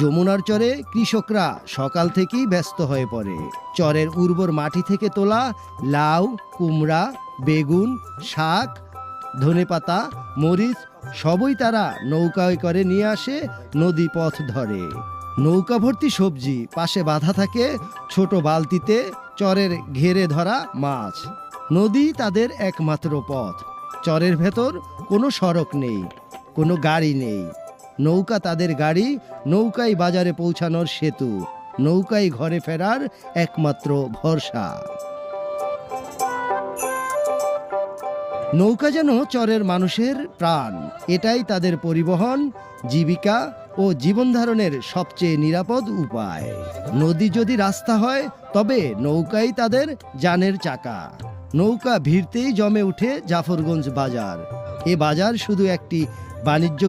যমুনার চরে কৃষকরা সকাল থেকেই ব্যস্ত হয়ে পড়ে। চরের উর্বর মাটি থেকে তোলা লাউ, কুমড়া, বেগুন, শাক, ধনেপাতা, মরিচ সবই তারা নৌকায় করে নিয়ে আসে নদী পথ ধরে। নৌকা ভর্তি সবজি পাশে বাঁধা থাকে ছোট বালতিতে চরের ঘেরে ধরা মাছ। নদী তাদের একমাত্র পথ। চরের ভেতর কোনো সড়ক নেই, কোনো গাড়ি নেই। নৌকা তাদের গাড়ি নৌকাই বাজারে পৌঁছানোর সেতু নৌকাই ঘরে ফেরার একমাত্র ভরসা। নৌকা যেন চরের মানুষের প্রাণ, এটাই তাদের পরিবহন, জীবিকা ও জীবনধারণের সবচেয়ে নিরাপদ উপায়। নদী যদি রাস্তা হয়, তবে নৌকাই তাদের জানের চাকা। নৌকা ভিড়তেই জমে উঠে জাফরগঞ্জ বাজার। এ বাজার শুধু একটি বাণিজ্য